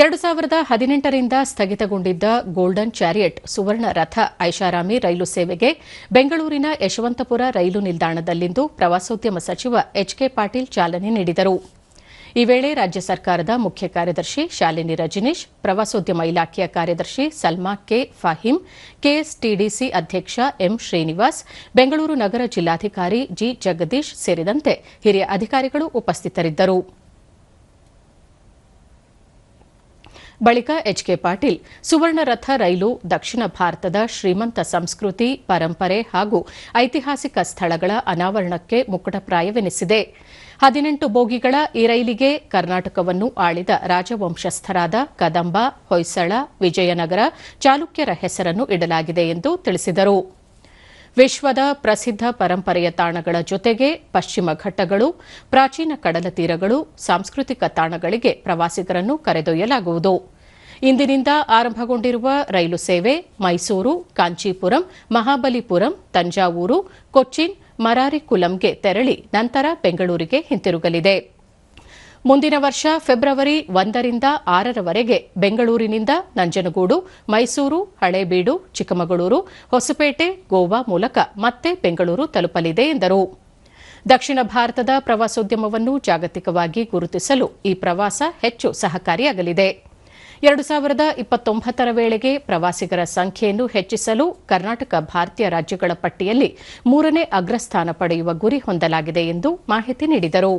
ಎರಡು ಸಾವಿರದ ಹದಿನೆಂಟರಿಂದ ಸ್ಥಗಿತಗೊಂಡಿದ್ದ ಗೋಲ್ಡನ್ ಚಾರಿಯಟ್ ಸುವರ್ಣ ರಥ ಐಷಾರಾಮಿ ರೈಲು ಸೇವೆಗೆ ಬೆಂಗಳೂರಿನ ಯಶವಂತಪುರ ರೈಲು ನಿಲ್ದಾಣದಲ್ಲಿಂದು ಪ್ರವಾಸೋದ್ಯಮ ಸಚಿವ ಎಚ್ಕೆ ಪಾಟೀಲ್ ಚಾಲನೆ ನೀಡಿದರು. ಈ ವೇಳೆ ರಾಜ್ಯ ಸರ್ಕಾರದ ಮುಖ್ಯ ಕಾರ್ಯದರ್ಶಿ ಶಾಲಿನಿ ರಜನೀಶ್, ಪ್ರವಾಸೋದ್ಯಮ ಇಲಾಖೆಯ ಕಾರ್ಯದರ್ಶಿ ಸಲ್ಮಾ ಕೆ ಫಾಹಿಂ ಕೆಎಸ್ಟಿಡಿಸಿ ಅಧ್ಯಕ್ಷ ಎಂ ಶ್ರೀನಿವಾಸ್, ಬೆಂಗಳೂರು ನಗರ ಜಿಲ್ಲಾಧಿಕಾರಿ ಜಿ ಜಗದೀಶ್ ಸೇರಿದಂತೆ ಹಿರಿಯ ಅಧಿಕಾರಿಗಳು ಉಪಸ್ಥಿತರಿದ್ದರು. ಬಳಿಕ ಎಚ್ಕೆ ಪಾಟೀಲ್, ಸುವರ್ಣರಥ ರೈಲು, ದಕ್ಷಿಣ ಭಾರತದ ಶ್ರೀಮಂತ ಸಂಸ್ಕೃತಿ, ಪರಂಪರೆ ಹಾಗೂ ಐತಿಹಾಸಿಕ ಸ್ಥಳಗಳ ಅನಾವರಣಕ್ಕೆ ಮುಕ್ಕಟಪ್ರಾಯವೆನಿಸಿದೆ ಹದಿನೆಂಟು ಬೋಗಿಗಳ ಈ ರೈಲಿಗೆ ಕರ್ನಾಟಕವನ್ನು ಆಳಿದ ರಾಜವಂಶಸ್ಥರಾದ ಕದಂಬ, ಹೊಯ್ಸಳ, ವಿಜಯನಗರ ಚಾಲುಕ್ಯರ ಹೆಸರನ್ನು ಇಡಲಾಗಿದೆ ಎಂದು ತಿಳಿಸಿದರು. ವಿಶ್ವದ ಪ್ರಸಿದ್ದ ಪರಂಪರೆಯ ತಾಣಗಳ ಜೊತೆಗೆ ಪಶ್ಚಿಮ ಘಟ್ಟಗಳು, ಪ್ರಾಚೀನ ಕಡಲ ತೀರಗಳು, ಸಾಂಸ್ಕೃತಿಕ ತಾಣಗಳಿಗೆ ಪ್ರವಾಸಿಗರನ್ನು ಕರೆದೊಯ್ಯಲಾಗುವುದು. ಇಂದಿನಿಂದ ಆರಂಭಗೊಂಡಿರುವ ರೈಲು ಸೇವೆ ಮೈಸೂರು, ಕಾಂಚೀಪುರಂ, ಮಹಾಬಲಿಪುರಂ, ತಂಜಾವೂರು, ಕೊಚ್ಚಿನ್, ಮರಾರಿಕುಲಂಗೆ ತೆರಳಿ ನಂತರ ಬೆಂಗಳೂರಿಗೆ ಹಿಂತಿರುಗಲಿದೆ. ಮುಂದಿನ ವರ್ಷ ಫೆಬ್ರವರಿ ಒಂದರಿಂದ ಆರರವರೆಗೆ ಬೆಂಗಳೂರಿನಿಂದ ನಂಜನಗೂಡು, ಮೈಸೂರು, ಹಳೇಬೀಡು, ಚಿಕ್ಕಮಗಳೂರು, ಹೊಸಪೇಟೆ, ಗೋವಾ ಮೂಲಕ ಮತ್ತೆ ಬೆಂಗಳೂರು ತಲುಪಲಿದೆ ಎಂದರು. ದಕ್ಷಿಣ ಭಾರತದ ಪ್ರವಾಸೋದ್ಯಮವನ್ನು ಜಾಗತಿಕವಾಗಿ ಗುರುತಿಸಲು ಈ ಪ್ರವಾಸ ಹೆಚ್ಚು ಸಹಕಾರಿಯಾಗಲಿದೆ. ಎರಡು ಸಾವಿರದ ಇಪ್ಪತ್ತೊಂಬತ್ತರ ವೇಳೆಗೆ ಪ್ರವಾಸಿಗರ ಸಂಖ್ಯೆಯನ್ನು ಹೆಚ್ಚಿಸಲು ಕರ್ನಾಟಕ ಭಾರತೀಯ ರಾಜ್ಯಗಳ ಪಟ್ಟಿಯಲ್ಲಿ ಮೂರನೇ ಅಗ್ರಸ್ಥಾನ ಪಡೆಯುವ ಗುರಿ ಹೊಂದಲಾಗಿದೆ ಎಂದು ಮಾಹಿತಿ ನೀಡಿದರು.